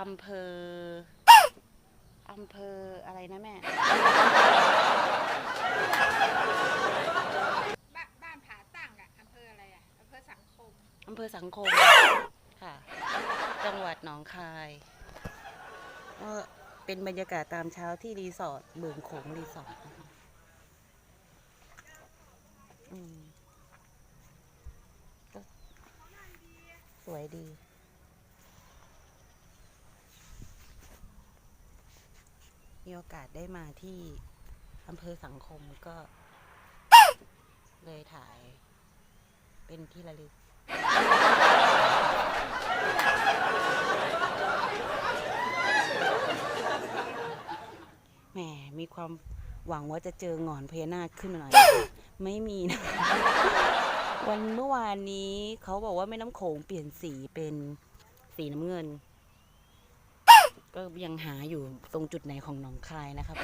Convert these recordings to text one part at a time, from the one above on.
อำเภออำเภออะไรนะแม่ บ้านบ้านผาตั้งอะอำเภออะไรอะอำเภอสังคม อำเภอสังคม ค่ะ จังหวัดหนองคายก็เป็นบรรยากาศตามเช้าที่รีสอร์ทเบิงโขงรีสอร์ทนะคะอืมก็สวยดี มีโอกาสได้มาที่อำเภอสังคมก็ เลยถ่าย เป็นที่ระลึก แหม มีความหวังว่าจะเจอหงอนพญานาคขึ้นมาหน่อย ไม่มีนะ วันเมื่อวานนี้เขาบอกว่าแม่น้ำโขงเปลี่ยนสีเป็นสีน้ำเงิน ก็ยังหาอยู่ตรงจุดไหนของหนองคายนะครับ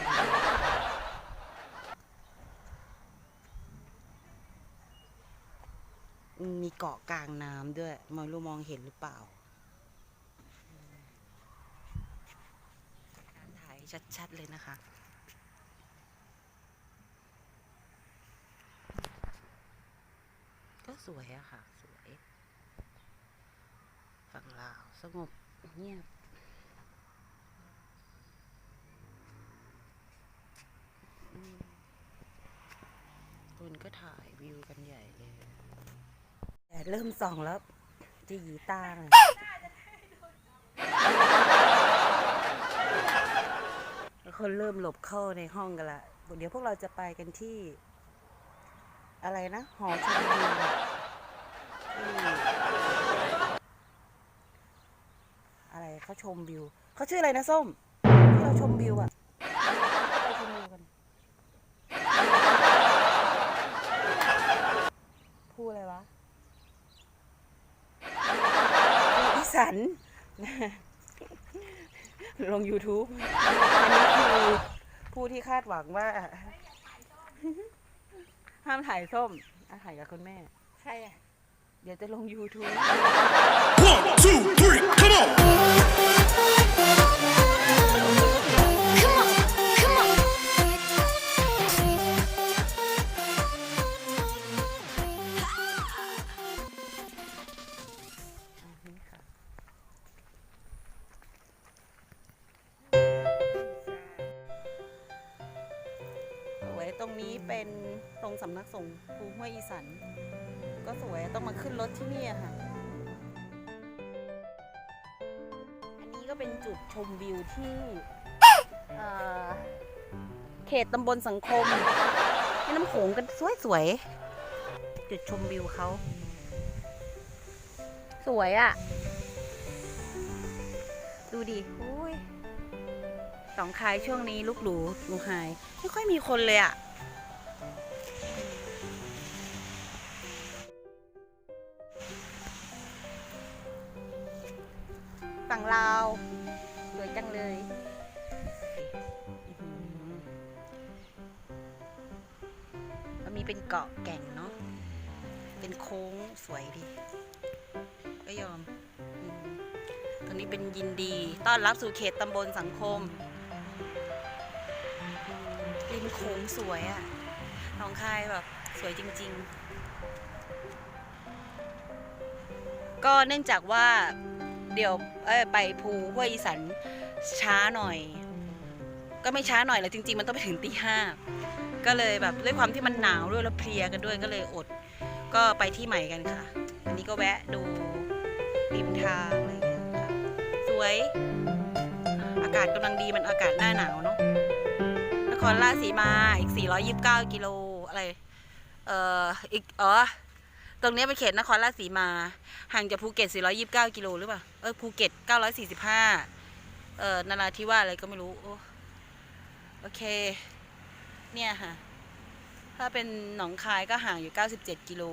มีเกาะกลางน้ำด้วยไม่รู้มองเห็นหรือเปล่า การถ่ายชัดๆเลยนะคะก็สวยอะค่ะ สวย ฝั่งลาว สงบเงียบ อืม คนก็ถ่ายวิวกันใหญ่เลยแดดเริ่มส่องแล้วจะหยีตาเลยคนเริ่มหลบเข้าในห้องกันละ เดี๋ยวพวกเราจะไปกันที่ อะไรนะ หอชมวิวอะไรเขาชมวิว เขาชื่ออะไรนะส้ม ที่เราชมวิวอะไปชมวิวกัน พูดอะไรวะพูดอีสัน ลง YouTube อันนี้คือผู้ที่คาดหวังว่า ห้ามถ่ายส้มอะถ่ายกับคุณแม่ ใครอะเดี๋ยวจะลง YouTube One, two, three, come on! เป็นตรงสำนักสงฆ์ภูห้วยอีสัน ก็สวยต้องมาขึ้นรถที่นี่อะค่ะ อันนี้ก็เป็นจุดชมวิวที่เอ่อเขตตำบลสังคมแม่น้ำโขงกันสวยๆ จุดชมวิวเขา สวยอะ่ะ ดูดิอุ้ยสองคายช่วงนี้ลูกหลูลูกหาย ไม่ค่อยมีคนเลยอะ่ะ งลาวสวยจังเลยมันมีเป็นเกาะแก่งเนาะเป็นโค้งสวยดี ก็ยอมตอนนี้เป็นยินดีต้อนรับสู่เขตตำบลสังคมริมโขงสวยอะ่ะหนองคายแบบสวยจริง ๆ ก็เนื่องจากว่า เดียวเอ้ยไปภูห้วยอีสันช้าหน่อย ก็ไม่ช้าหน่อยแหละจริง ๆ มันต้องไปถึงตีห้าก็เลยแบบด้วยความที่มันหนาวด้วยแล้วเพลียกันด้วยก็เลยอด ก็ไปที่ใหม่กันค่ะ อันนี้ก็แวะดูริมทางอะไรอย่างเงี้ยค่ะสวย อากาศกำลังดีมันอากาศหน้าหนาวเนาะนครราชสีมาอีก 429 กิโลอะไร เอ่ออีกอ๋อ ตรงนี้เป็นเขตนครราชสีมา ห่างจากภูเก็ต 429 กิโลหรือเปล่า เออ ภูเก็ต 945 เอ่อ นาราธิวาสอะไรก็ไม่รู้ โอโอเค เนี่ยค่ะ ถ้าเป็นหนองคายก็ห่างอยู่ 97 กิโล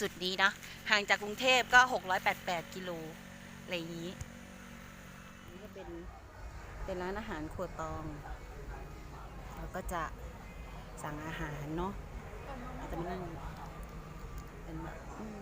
จุดนี้นะ ห่างจากกรุงเทพก็ 688 กิโล อะไรอย่างนี้ นี่ก็เป็น เป็นร้านอาหารครัวตอง เราก็จะสั่งอาหารเนาะจะมานั่ง เป็นแ